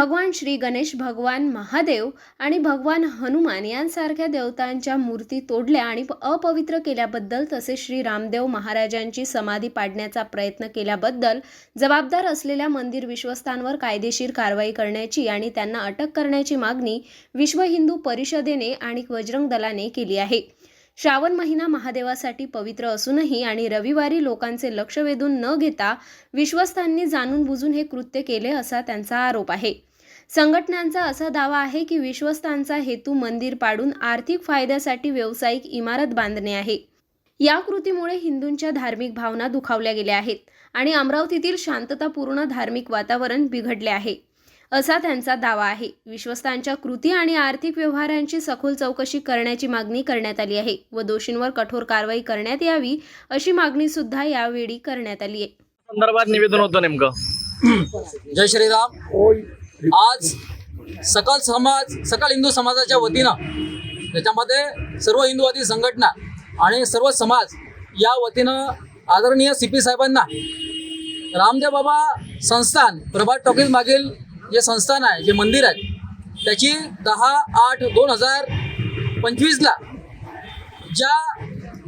भगवान श्री गणेश भगवान महादेव आणि भगवान हनुमान यांसारख्या देवतांच्या मूर्ती तोडल्या आणि अपवित्र केल्याबद्दल तसेच श्री रामदेव महाराजांची समाधी पाडण्याचा प्रयत्न केल्याबद्दल जबाबदार असलेल्या मंदिर विश्वस्तांवर कायदेशीर कारवाई करण्याची आणि त्यांना अटक करण्याची मागणी विश्व हिंदू परिषदेने आणि बजरंग दलाने केली आहे. श्रावण महिना महादेवासाठी पवित्र असूनही आणि रविवारी लोकांचे लक्ष वेधून न घेता विश्वस्तांनी जाणून बुजून हे कृत्य केले असा त्यांचा आरोप आहे. संघटनांचा असा दावा आहे की विश्वस्तांचा हेतू मंदिर पाडून आर्थिक फायद्यासाठी व्यावसायिक इमारत बांधणे आहे. या कृतीमुळे हिंदूंच्या धार्मिक भावना दुखावल्या गेल्या आहेत आणि अमरावतीतील शांततापूर्ण धार्मिक वातावरण बिघडले आहे. असा त्यांचा दावा आहे. विश्वस्तांच्या कृती आणि आर्थिक व्यवहारांची सखोल चौकशी करण्याची मागणी करण्यात आली आहे व दोषींवर कठोर कारवाई करण्यात यावी अशी मागणी सुद्धा यावेळी करण्यात आली आहे. संदर्भात निवेदन होतं नेमकं? जय श्रीराम. आज सकल समाज सकल हिंदू समाजाच्या वतीनं त्याच्यामध्ये सर्व हिंदूवादी संघटना आणि सर्व समाज या वतीनं आदरणीय सी पी साहेबांना रामदेव बाबा संस्थान प्रभात टॉकीज मागील जे संस्थान आहे जे मंदिर आहे त्याची दहा आठ दोन हजार पंचवीसला ज्या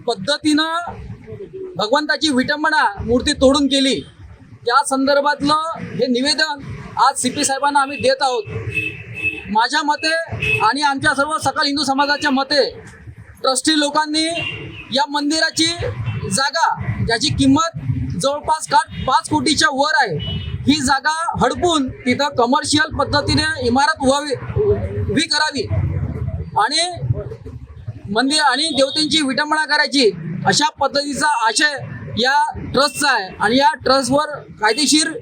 पद्धतीनं भगवंताची विटंबना मूर्ती तोडून केली त्या संदर्भातलं हे निवेदन आज सी पी साहेबांना आम्ही देत आहोत. माझ्या मते आणि आमच्या सर्व सकल हिंदू समाजाच्या मते ट्रस्टी लोकांनी या मंदिराची जागा ज्याची किंमत जवळपास का पाच कोटीच्या वर आहे ही जागा हडपून तिथं कमर्शियल पद्धतीने इमारत उभावी उभी करावी. आणि मंदिर आणि देवतेंची विटंबना करायची अशा पद्धतीचा आशय या ट्रस्टचा आहे. आणि या ट्रस्टवर कायदेशीर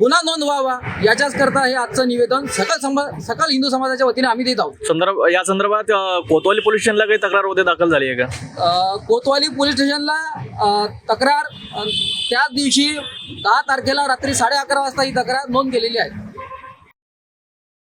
गुन्हा नोंदवावा याच्याच करता हे आजचं निवेदन सकल सकल हिंदू समाजाच्या वतीने आम्ही देत आहोत. संदर्भ या संदर्भात अं, कोतवाली पोलीस स्टेशनला काही तक्रार होते दाखल झाली आहे का? अ, कोतवाली पोलीस स्टेशनला अ, तक्रार अ, त्याच दिवशी दहा तारखेला रात्री साडे अकरा वाजता ही तक्रार नोंद केलेली आहे.